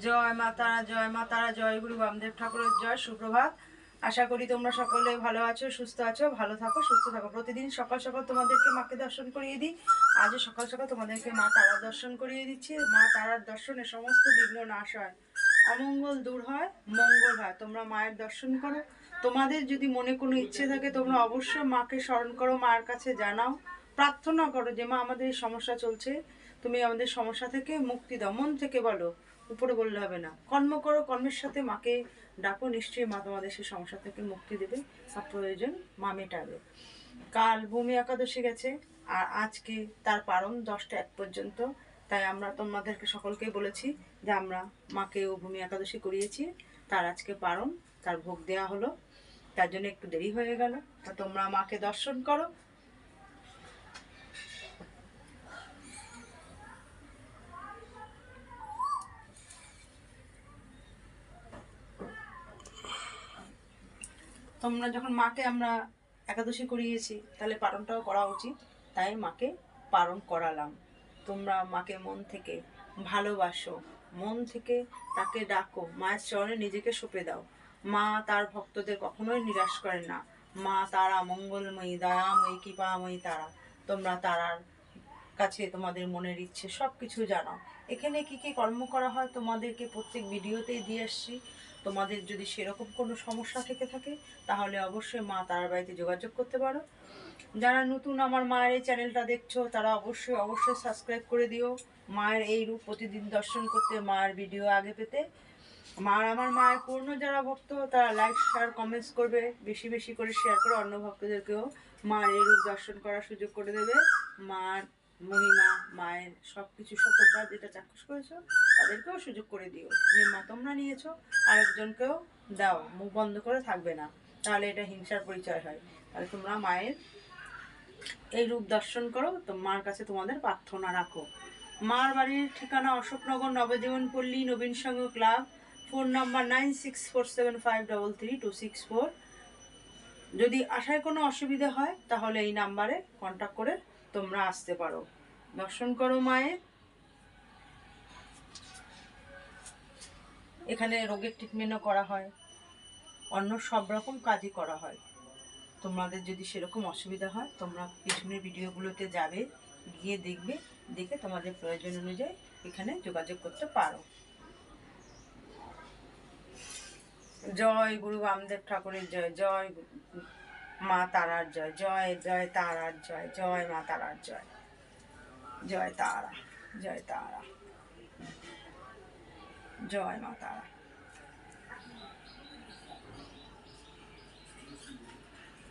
জয় মা তারা, জয় মা তারা, জয় গুরু বামদেব ঠাকুরের জয়, সুপ্রভাত। আশা করি তোমরা সকলে ভালো আছো, সুস্থ আছো, ভালো থাকো, সুস্থ থাকো। প্রতিদিন সকাল সকাল তোমাদেরকে মাকে দর্শন করিয়ে দিই। আজও সকাল সকাল তোমাদেরকে মা তারার দর্শন করিয়ে দিচ্ছি। মা তারার দর্শনে সমস্ত বিঘ্ন নাশ হয়। অমঙ্গল দূর হয়, মঙ্গল হয়। তোমরা মায়ের দর্শন করো। তোমাদের যদি মনে কোনো ইচ্ছে থাকে, তোমরা অবশ্যই মাকে স্মরণ করো মায়ের কাছে জানাও। প্রার্থনা করো যে, মা, আমাদের এই সমস্যা চলছে। তুমি আমাদের সমস্যা থেকে মুক্তি দাও। মন থেকে বলো উপরে বললে হবে না। কর্ম করো, কর্মের সাথে মাকে ডাকো, নিশ্চয়ই মা তোমাদের সেই সমস্যা থেকে মুক্তি দেবে। আর প্রয়োজন মা মেটাবে। কাল ভূমি একাদশী গেছে, আর আজকে তার পারণ দশটা এক পর্যন্ত। তাই আমরা তোমাদেরকে সকলকেই বলেছি যে আমরা মাকেও ভূমি একাদশী করিয়েছি। তার আজকে পারণ, তার ভোগ দেওয়া হলো। তার জন্য একটু দেরি হয়ে গেল। তা তোমরা মাকে দর্শন করো তোমরা যখন মাকে আমরা একাদশী করিয়েছি, তাহলে পারণটাও করা উচিত। তাই মাকে পারণ করালাম। তোমরা মাকে মন থেকে ভালোবাসো। মন থেকে তাকে ডাকো। মায়ের চরণে নিজেকে সঁপে দাও। মা তার ভক্তদের কখনোই নিরাশ করে না। মা তারা মঙ্গলময়ী দয়াময়ী, কৃপাময়ী তারা। তোমরা তারার কাছে তোমাদের মনের ইচ্ছে সব কিছু জানাও। এখানে কি কি কর্ম করা হয় তোমাদেরকে প্রত্যেক ভিডিওতেই দিয়ে আসছি। তোমাদের যদি সেরকম কোনো সমস্যা থেকে থাকে, তাহলে অবশ্যই মা তারার বাড়িতে যোগাযোগ করতে পারো। যারা নতুন আমার মায়ের এই চ্যানেলটা দেখছ, তারা অবশ্যই অবশ্যই সাবস্ক্রাইব করে দিও। মায়ের এই রূপ প্রতিদিন দর্শন করতে মায়ের ভিডিও আগে পেতে। মার, আমার মায়ের পূর্ণ যারা ভক্ত, তারা লাইক শেয়ার কমেন্টস করবে। বেশি বেশি করে শেয়ার করে, অন্য ভক্তদেরকেও মার এই রূপ দর্শন করার সুযোগ করে দেবে। মার মহিমা, মায়ের সব কিছু শতবার যেটা চাক্ষুষ করেছ, তাদেরকেও সুযোগ করে দিও। যে মা তোমরা নিয়েছো, আরেকজনকেও দাও, মুখ বন্ধ করে থাকবে না। তাহলে এটা হিংসার পরিচয় হয়। তাহলে তোমরা মায়ের এই রূপ দর্শন করো, তো মার কাছে তোমাদের প্রার্থনা রাখো। মার বাড়ির ঠিকানা Ashoknagar Nabajiban Palli Nabin Sangha club, phone number nine six four seven five double three two six four. যদি আসায় কোনো অসুবিধা হয়, তাহলে এই নাম্বারে কন্ট্যাক্ট করে তোমরা আসতে পারো। দর্শন করো মায়ের। এখানে রোগের ট্রিটমেন্টও করা হয়। অন্য সব রকম কাজই করা হয়। তোমাদের যদি সেরকম অসুবিধা হয়, তোমরা পিছনের ভিডিওগুলোতে যাবে, গিয়ে দেখবে, দেখে তোমাদের প্রয়োজন অনুযায়ী এখানে যোগাযোগ করতে পারো। জয় গুরু বামদেব ঠাকুরের জয় জয় মা তারার জয় জয় জয় তারার জয় জয় মা তারার জয় জয় তারা জয় তারা, জয় মা তারা।